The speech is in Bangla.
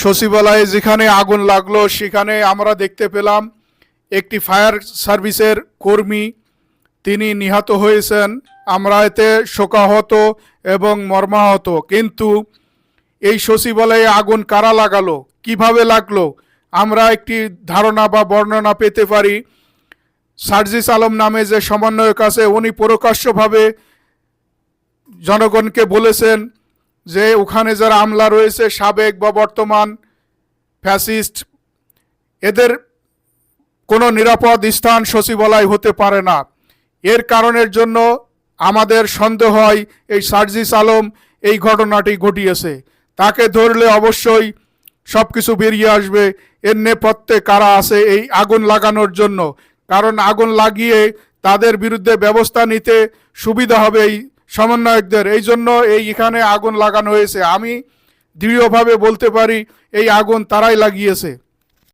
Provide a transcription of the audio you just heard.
সচিবালয়ে যেখানে আগুন লাগল, সেখানে আমরা দেখতে পেলাম একটি ফায়ার সার্ভিসের কর্মী। তিনি নিহত হয়েছেন, আমরা এতে শোকাহত এবং মর্মাহত। কিন্তু এই সচিবালয়ে আগুন কারা লাগালো, কীভাবে লাগল, আমরা একটি ধারণা বা বর্ণনা পেতে পারি। সার্জিস আলম নামে যে সমন্বয়ক আছে, উনি প্রকাশ্যভাবে জনগণকে বলেছেন যে ওখানে যারা আমলা রয়েছে, সাবেক বা বর্তমান ফ্যাসিস্ট, এদের কোনো নিরাপদ স্থান সচিবালয় হতে পারে না। এর কারণের জন্য আমাদের সন্দেহ হয় এই সার্জিস আলম এই ঘটনাটি ঘটিয়েছে। তাকে ধরলে অবশ্যই সব কিছু বেরিয়ে আসবে। এর নেপথ্যে কারা আছে, এই আগুন লাগানোর জন্য। কারণ আগুন লাগিয়ে তাদের বিরুদ্ধে ব্যবস্থা নিতে সুবিধা হবে এই সমন্বয়কদের। এই জন্য এই এখানে আগুন লাগানো হয়েছে। আমি দৃঢ়ভাবে বলতে পারি, এই আগুন তারাই লাগিয়েছে।